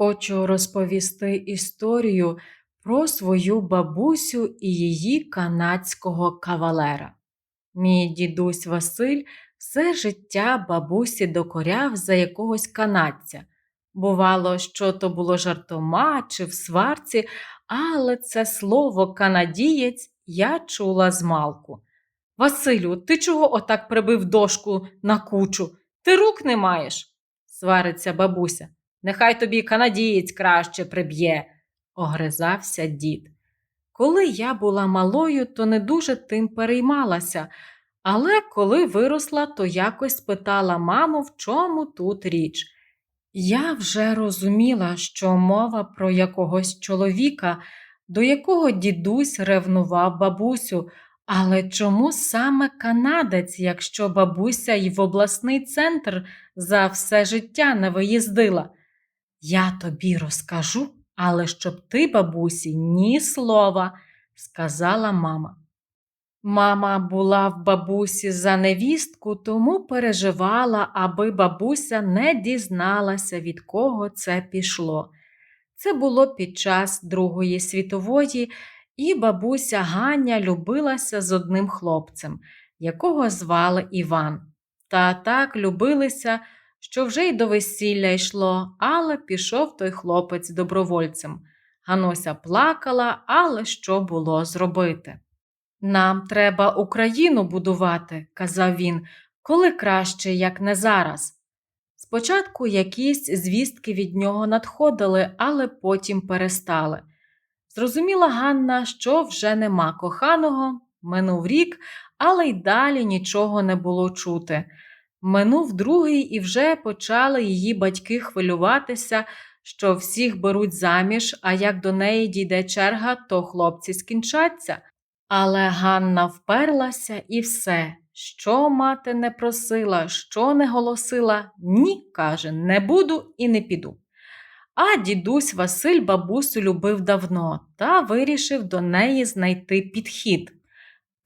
Хочу розповісти історію про свою бабусю і її канадського кавалера. Мій дідусь Василь все життя бабусі докоряв за якогось канадця. Бувало, що то було жартома чи в сварці, але це слово канадієць я чула змалку. Василю, ти чого отак прибив дошку на кучу? Ти рук не маєш? свариться бабуся. Нехай тобі канадієць краще приб'є, огризався дід. Коли я була малою, то не дуже тим переймалася, але коли виросла, то якось спитала маму, в чому тут річ. Я вже розуміла, що мова про якогось чоловіка, до якого дідусь ревнував бабусю, але чому саме канадець, якщо бабуся й в обласний центр за все життя не виїздила? Я тобі розкажу, але щоб ти, бабусі, ні слова, сказала мама. Мама була в бабусі за невістку, тому переживала, аби бабуся не дізналася, від кого це пішло. Це було під час Другої світової, і бабуся Ганя любилася з одним хлопцем, якого звали Іван. Та так любилися, що вже й до весілля йшло, але пішов той хлопець добровольцем. Гануся плакала, але що було зробити? Нам треба Україну будувати, казав він, коли краще, як не зараз. Спочатку якісь звістки від нього надходили, але потім перестали. Зрозуміла Ганна, що вже нема коханого, минув рік, але й далі нічого не було чути. Минув другий і вже почали її батьки хвилюватися, що всіх беруть заміж, а як до неї дійде черга, то хлопці скінчаться. Але Ганна вперлася і все, що мати не просила, що не голосила, ні, каже, не буду і не піду. А дідусь Василь бабусю любив давно та вирішив до неї знайти підхід.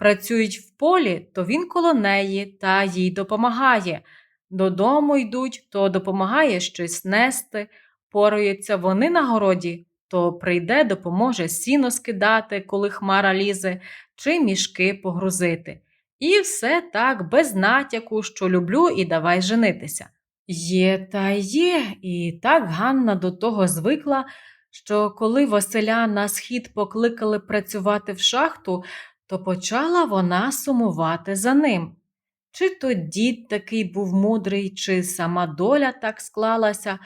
Працюють в полі, то він коло неї та їй допомагає. Додому йдуть, то допомагає щось нести, пораються вони на городі, то прийде, допоможе сіно скидати, коли хмара лізе, чи мішки погрузити. І все так без натяку, що люблю, і давай женитися. Є та є, і так Ганна до того звикла, що коли Василя на схід покликали працювати в шахту, то почала вона сумувати за ним. Чи то дід такий був мудрий, чи сама доля так склалася,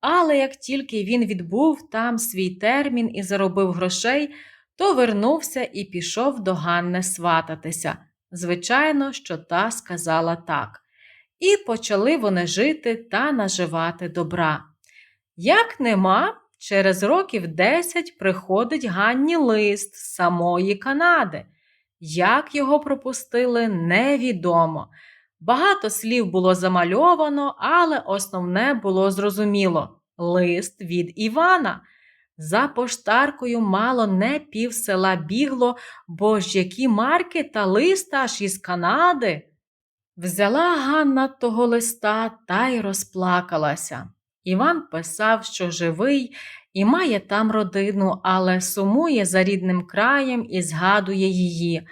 але як тільки він відбув там свій термін і заробив грошей, то вернувся і пішов до Ганни свататися. Звичайно, що та сказала так. І почали вони жити та наживати добра. Як нема, через років десять приходить Ганні лист з самої Канади. Як його пропустили, невідомо. Багато слів було замальовано, але основне було зрозуміло лист від Івана. За поштаркою мало не пів села бігло, бо ж які марки та лист аж із Канади. Взяла Ганна того листа та й розплакалася. Іван писав, що живий і має там родину, але сумує за рідним краєм і згадує її.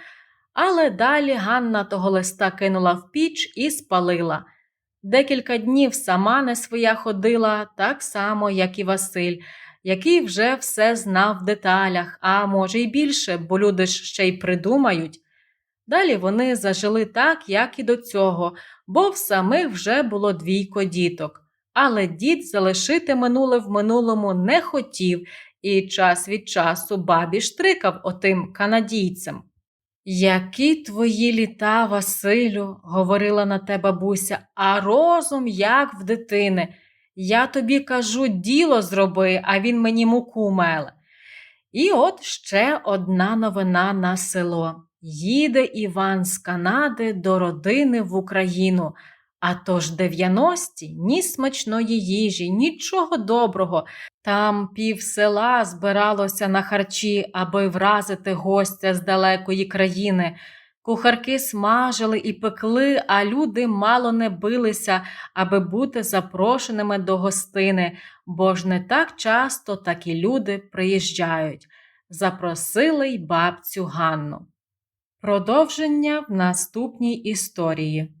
Але далі Ганна того листа кинула в піч і спалила. Декілька днів сама не своя ходила, так само, як і Василь, який вже все знав в деталях, а може, й більше, бо люди ж ще й придумають. Далі вони зажили так, як і до цього, бо в самих вже було двійко діток. Але дід залишити минуле в минулому не хотів і час від часу бабі штрикав отим канадійцям. Які твої літа, Василю, говорила на те бабуся, а розум, як в дитини. Я тобі кажу, діло зроби, а він мені муку меле. І от ще одна новина на село. Їде Іван з Канади до родини в Україну. А то ж 90-ті ні смачної їжі, нічого доброго. Там пів села збиралося на харчі, аби вразити гостя з далекої країни. Кухарки смажили і пекли, а люди мало не билися, аби бути запрошеними до гостини, бо ж не так часто такі люди приїжджають. Запросили й бабцю Ганну. Продовження в наступній історії.